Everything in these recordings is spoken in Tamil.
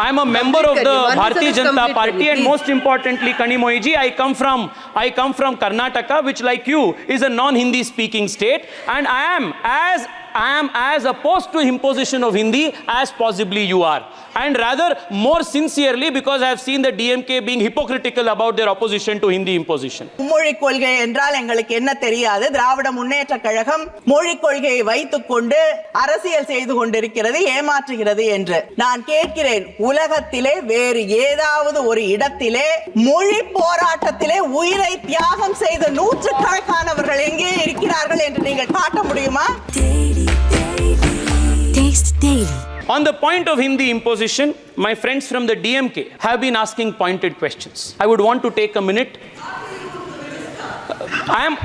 I am a member of the Bharatiya Janata Party and most importantly, Kanimoyiji, I come from I come from Karnataka, which like you is a non-Hindi speaking state. And I am as I am as opposed to imposition of Hindi as possibly you are, and rather more sincerely because I have seen the DMK being hypocritical about their opposition to Hindi imposition. மும்மொழி கொள்கை என்றால் எங்களுக்கு என்ன தெரியாது. திராவிட முன்னேற்ற கழகம் மொழிக் கொள்கையை வைத்துக் கொண்டு அரசியல் செய்து கொண்டிருக்கிறது ஏமாற்றுகிறது என்று. நான் கேட்கிறேன் உலகத்திலே வேறு ஏதாவது ஒரு இடத்திலே மொழி போராட்டத்திலே உயிரை தியாகம் செய்த நூற்றுக்கணக்கானவர்கள் எங்கே இருக்கிறார்கள் என்று நீங்கள் காட்ட முடியுமா? daily. On the point of Hindi imposition, my friends from the DMK have been asking pointed questions. I would want to take a minute. Uh, I am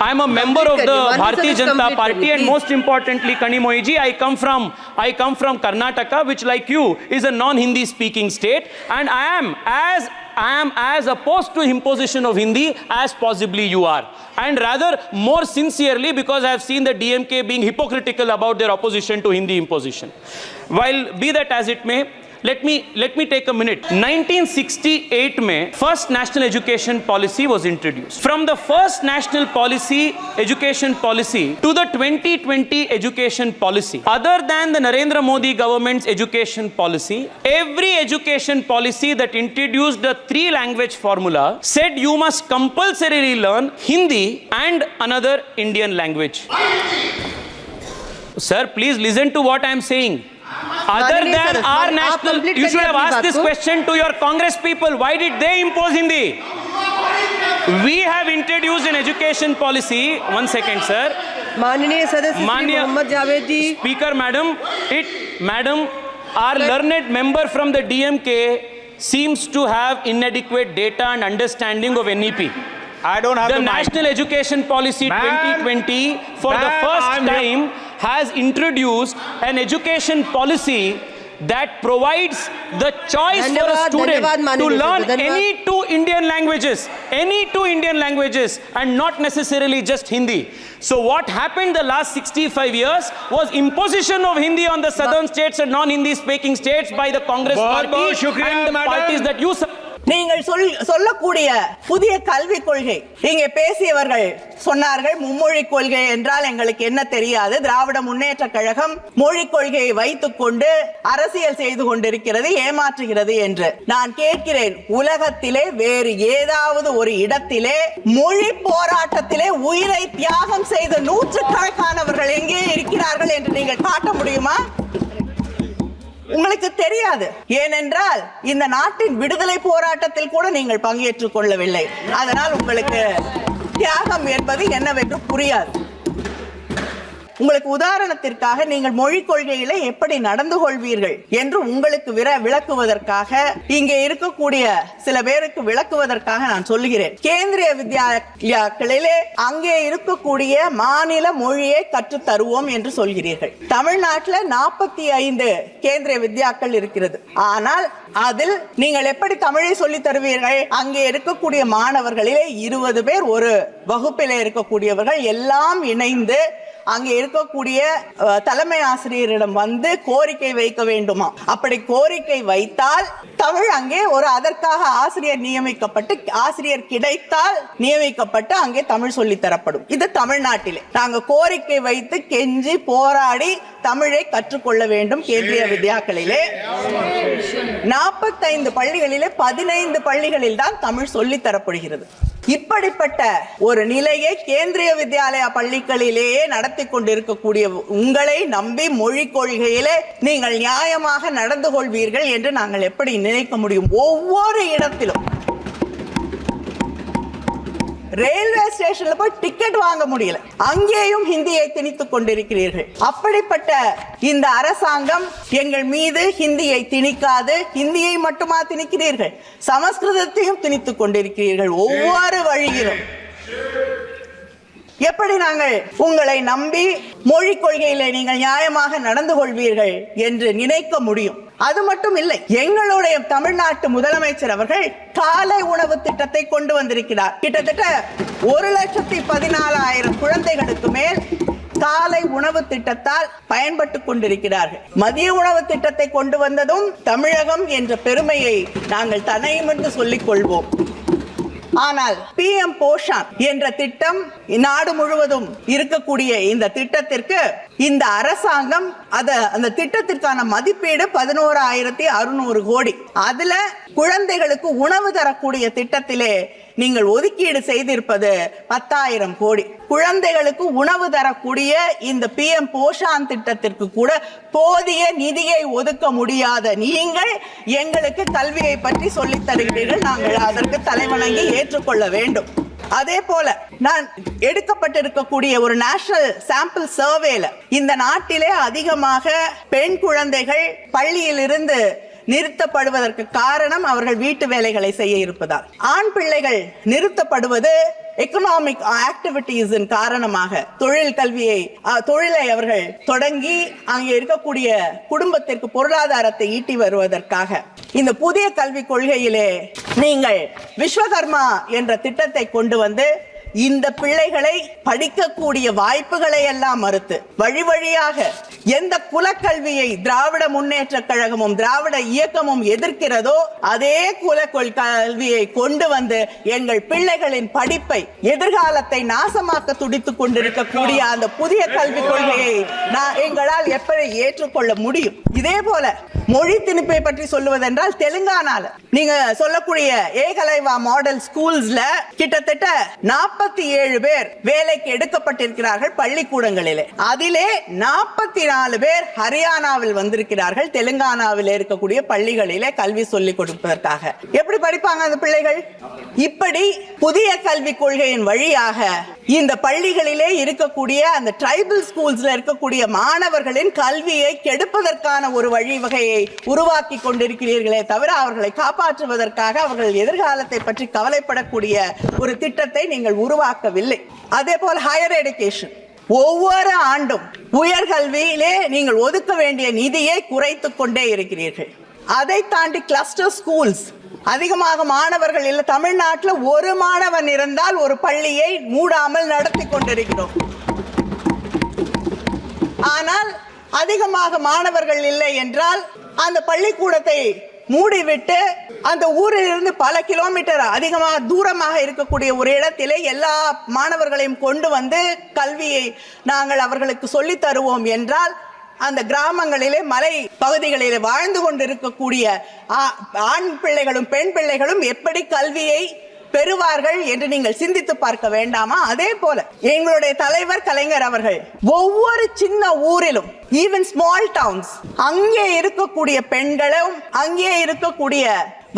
I am a member of the Bharatiya Janata Party and most importantly Kanimoiji I come from I come from Karnataka which like you is a non Hindi speaking state and I am as I am as opposed to imposition of Hindi as possibly you are, and rather more sincerely because I have seen the DMK being hypocritical about their opposition to Hindi imposition. While be that as it may, let me let me take a minute. 1968 में first national education policy was introduced. From the first national policy education policy to the 2020 education policy other than the narendra modi government's education policy every education policy that introduced the three language formula said you must compulsorily learn hindi and another indian language. Sir please listen to what i am saying other माननीय than सदस्य, our आप national complete you should करिए have अपनी asked बात this को। question to your congress people why did they impose hindi we have introduced an education policy one second sir माननीय सदस्य श्री माननीय- मोहम्मद जावेद जी speaker madam it madam our learned member from the dmk seems to have inadequate data and understanding of nep I don't have the the, mic. national education policy Ma'am, 2020 for the ma'am, first I'm here. time has introduced an education policy that provides the choice for a student to learn any two Indian languages, any two Indian languages and not necessarily just Hindi. So what happened the last 65 years was imposition of Hindi on the southern states and non-Hindi speaking states by the Congress party and the parties that you... நீங்கள் சொல் சொல்லக்கூடிய புதிய கல்விக் கொள்கை. இங்கே பேசியவர்கள் சொன்னார்கள் மும்மொழி கொள்கை என்றால் எங்களுக்கு என்ன தெரியாது. திராவிட முன்னேற்ற கழகம் மொழிக் கொள்கையை வைத்துக் கொண்டு அரசியல் செய்து கொண்டிருக்கிறது ஏமாற்றுகிறது என்று. நான் கேட்கிறேன் உலகத்திலே வேறு ஏதாவது ஒரு இடத்திலே மொழி போராட்டத்திலே உயிரை தியாகம் செய்த நூற்றுக்கணக்கானவர்கள் எங்கே இருக்கிறார்கள் என்று நீங்கள் காட்ட முடியுமா? உங்களுக்கு தெரியாது. ஏனென்றால் இந்த நாட்டின் விடுதலை போராட்டத்தில் கூட நீங்கள் பங்கேற்றுக் கொள்ளவில்லை. அதனால் உங்களுக்கு தியாகம் என்பது என்னவென்று புரியாது. உங்களுக்கு உதாரணத்திற்காக நீங்கள் மொழி கொள்கையில எப்படி நடந்து கொள்வீர்கள் என்று உங்களுக்கு விர விளக்குவதற்காக இங்கே இருக்கக்கூடிய சில பேருக்கு விளக்குவதற்காக நான் சொல்லுகிறேன். கேந்திரிய வித்யாலயாக்களிலே அங்கே இருக்கக்கூடிய மாநில மொழியை கற்றுத் தருவோம் என்று சொல்கிறீர்கள். தமிழ்நாட்டில் நாற்பத்தி ஐந்து கேந்திரிய வித்யாக்கள் இருக்கிறது. ஆனால் அதில் நீங்கள் எப்படி தமிழை சொல்லித் தருவீர்கள்? அங்கே இருக்கக்கூடிய மாணவர்களிலே இருபது பேர் ஒரு வகுப்பிலே இருக்கக்கூடியவர்கள் எல்லாம் இணைந்து அங்கே இருக்கக்கூடிய தலைமை ஆசிரியரிடம் வந்து கோரிக்கை வைக்க வேண்டுமா? அப்படி கோரிக்கை வைத்தால் தமிழ் அங்கே ஒரு அதற்காக ஆசிரியர் நியமிக்கப்பட்டு ஆசிரியர் கிடைத்தால் நியமிக்கப்பட்டு அங்கே தமிழ் சொல்லி தரப்படும். இது தமிழ்நாட்டிலே. நாங்க கோரிக்கை வைத்து கெஞ்சி போராடி தமிழை கற்றுக்கொள்ள வேண்டும் கேந்திரிய வித்யாக்களிலே. நாற்பத்தைந்து பள்ளிகளிலே பதினைந்து பள்ளிகளில் தான் தமிழ் சொல்லித்தரப்படுகிறது இப்படிப்பட்ட ஒரு நிலையை கேந்திரிய வித்யாலயா பள்ளிகளிலேயே நடத்தி கொண்டிருக்கக்கூடிய உங்களை நம்பி மொழி கொள்கையிலே நீங்கள் நியாயமாக நடந்து கொள்வீர்கள் என்று நாங்கள் எப்படி நினைக்க முடியும்? ஒவ்வொரு இடத்திலும் ரயில்வே ஸ்டேஷன்ல போய் டிக்கெட் வாங்க முடியல. அங்கேயும் ஹிந்தியை திணித்துக் கொண்டிருக்கிறீர்கள். அப்படிப்பட்ட இந்த அரசாங்கம் எங்கள் மீது ஹிந்தியை திணிக்காது ஹிந்தியை மட்டுமா திணிக்கிறீர்கள்? சமஸ்கிருதத்தையும் திணித்துக் கொண்டிருக்கிறீர்கள். ஒவ்வொரு வழியிலும். எப்படி நாங்கள் உங்களை நம்பி மொழி கொள்கையிலே நீங்கள் நியாயமாக நடந்து கொள்வீர்கள் என்று நினைக்க முடியும்? அது மட்டும் இல்லை எங்களுடைய தமிழ்நாட்டு முதலமைச்சர் அவர்கள் காலை உணவு திட்டத்தை கொண்டு வந்திருக்கிறார். கிட்டத்தட்ட ஒரு லட்சத்தி பதினாலாயிரம் குழந்தைகளுக்கு மேல் காலை உணவு திட்டத்தால் பயன்பட்டு கொண்டிருக்கிறார்கள். மதிய உணவு திட்டத்தை கொண்டு வந்ததும் தமிழகம் என்ற பெருமையை நாங்கள் தனையுமென்று சொல்லிக் கொள்வோம். ஆனால் பி எம் போஷான் என்ற திட்டம் நாடு முழுவதும் இருக்கக்கூடிய இந்த திட்டத்திற்கு இந்த அரசாங்கம் அத அந்த திட்டத்திற்கான மதிப்பீடு பதினோராயிரத்தி அறுநூறு கோடி. அதுல குழந்தைகளுக்கு உணவு தரக்கூடிய திட்டத்திலே நீங்கள் ஒதுக்கீடு செய்திருப்பது பத்தாயிரம் கோடி. குழந்தைகளுக்கு உணவு தரக்கூடிய இந்த பி எம் போஷான் திட்டத்திற்கு கூட போதிய நிதியை ஒதுக்க முடியாத நீங்கள் எங்களுக்கு கல்வியை பற்றி சொல்லித் தருகிறீர்கள். நாங்கள் அதற்கு தலைவணங்கி ஏற்றுக்கொள்ள வேண்டும். அதே போல நான் எடுக்கப்பட்டிருக்கக்கூடிய ஒரு நேஷனல் சாம்பிள் சர்வேல இந்த நாட்டிலே அதிகமாக பெண் குழந்தைகள் பள்ளியிலிருந்து நிறுத்தப்படுவதற்கு காரணம் அவர்கள் வீட்டு வேலைகளை செய்ய இருப்பதால். ஆண் பிள்ளைகள் நிறுத்தப்படுவது எக்கனாமிக் ஆக்டிவிட்டீஸின் காரணமாக. தொழில் கல்வியை அஹ், தொழிலை அவர்கள் தொடங்கி அங்கே இருக்கக்கூடிய குடும்பத்திற்கு பொருளாதாரத்தை ஈட்டி வருவதற்காக. இந்த புதிய கல்விக் கொள்கையிலே நீங்கள் விஸ்வகர்மா என்ற திட்டத்தை கொண்டு வந்து இந்த பிள்ளைகளை படிக்கக்கூடிய வாய்ப்புகளை எல்லாம் மறுத்து வழி வழியாக எந்த குலக்கல்வியை திராவிட முன்னேற்ற கழகமும் திராவிட இயக்கமும் எதிர்க்கிறதோ அதே குலக்கொள் கல்வியை கொண்டு வந்து எங்கள் பிள்ளைகளின் படிப்பை எதிர்காலத்தை நாசமாக்க துடித்துக் கொண்டிருக்கக்கூடிய அந்த புதிய கல்விக் கொள்கையை நான் எங்களால் எப்படி ஏற்றுக்கொள்ள முடியும்? இதே போல மொழி திணிப்பை பற்றி சொல்லுவதென்றால் தெலுங்கானால. நீங்க சொல்லக்கூடிய ஏகலைவா மாடல் ஸ்கூல்ஸ்ல கிட்டத்தட்ட நாற்பத்தி ஏழு பேர் வேலைக்கு எடுக்கப்பட்டிருக்கிறார்கள் பள்ளிக்கூடங்களிலே. அதிலே நாற்பத்தி நாலு பேர் ஹரியானாவில் வந்திருக்கிறார்கள் தெலுங்கானாவில் இருக்கக்கூடிய பள்ளிகளிலே கல்வி சொல்லிக் கொடுப்பதற்காக. எப்படி படிப்பாங்க அந்த பிள்ளைகள்? இப்படி புதிய கல்விக் கொள்கையின் வழியாக இந்த பள்ளிகளிலே இருக்கக்கூடிய அந்த ட்ரைபல் ஸ்கூல்ஸ்ல இருக்கக்கூடிய மாணவர்களின் கல்வியை கெடுப்பதற்கான ஒரு வழிவகையை உருவாக்கி கொண்டிருக்கிறீர்களே தவிர அவர்களை காப்பாற்றுவதற்காக அவர்கள் எதிர்காலத்தை பற்றி கவலைப்படக்கூடிய ஒரு திட்டத்தை நீங்கள் உருவாக்கவில்லை. அதே போல் ஹையர் எடுகேஷன் ஒவ்வொரு ஆண்டும் உயர்கல்வியிலே நீங்கள் ஒதுக்க வேண்டிய நிதியை குறைத்து கொண்டே இருக்கிறீர்கள். அதை தாண்டி கிளஸ்டர் ஸ்கூல்ஸ் அதிகமாக மாணவர்கள் இல்லை தமிழ்நாட்டில் ஒரு மாணவன் இருந்தால் ஒரு பள்ளியை மூடாமல் நடத்தி கொண்டிருக்கிறோம். ஆனால் அதிகமாக மாணவர்கள் இல்லை என்றால் அந்த பள்ளிக்கூடத்தை மூடிவிட்டு அந்த ஊரில் இருந்து பல கிலோமீட்டர் அதிகமாக தூரமாக இருக்கக்கூடிய ஒரு இடத்திலே எல்லா மாணவர்களையும் கொண்டு வந்து கல்வியை நாங்கள் அவர்களுக்கு சொல்லித் தருவோம் என்றால் அந்த கிராமங்களிலே மலை பகுதிகளிலே வாழ்ந்து கொண்டிருக்கக்கூடிய ஆ- ஆண் பிள்ளைகளும் பெண் பிள்ளைகளும் எப்படி கல்வியை பெறுவார்கள் என்று நீங்கள் சிந்தித்து பார்க்க வேண்டாமா? அதே போல எங்களுடைய தலைவர் கலைஞர் அவர்கள் ஒவ்வொரு சின்ன ஊரிலும் ஈவன் ஸ்மால் டவுன்ஸ் அங்கே இருக்கக்கூடிய பெண்களும் அங்கே இருக்கக்கூடிய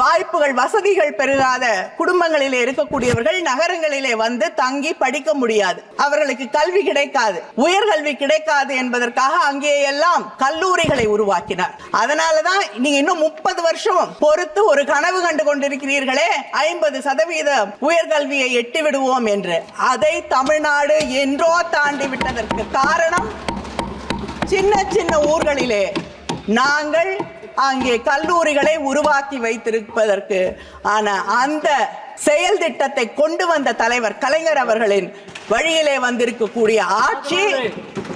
வாய்ப்புகள் வசதிகள் பெருகாத குடும்பங்களிலே இருக்கக்கூடியவர்கள் நகரங்களிலே வந்து தங்கி படிக்க முடியாது. அவர்களுக்கு கல்வி கிடைக்காது. உயர்கல்வி கிடைக்காது என்பதற்காக அங்கே எல்லாம் கல்லூரிகளை உருவாக்கினார். அதனாலதான் நீங்க இன்னும் முப்பது வருஷம் பொறுத்து ஒரு கனவு கண்டு கொண்டிருக்கிறீர்களே ஐம்பது சதவீத உயர்கல்வியை எட்டி விடுவோம் என்று. அதை தமிழ்நாடு என்றோ தாண்டி விட்டதற்கு காரணம் சின்ன சின்ன ஊர்களிலே நாங்கள் அங்கே கல்லூரிகளை உருவாக்கி வைத்திருப்பதற்கு. ஆன அந்த செயல் திட்டத்தை கொண்டு வந்த தலைவர் கலைஞர் அவர்களின் வழியிலே வந்திருக்கக்கூடிய ஆட்சி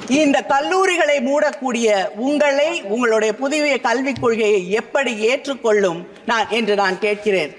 இந்த கல்லூரிகளை மூடக்கூடிய உங்களை உங்களுடைய புதிய கல்விக் கொள்கையை எப்படி ஏற்றுக்கொள்ளும் நான் என்று நான் கேட்கிறேன்.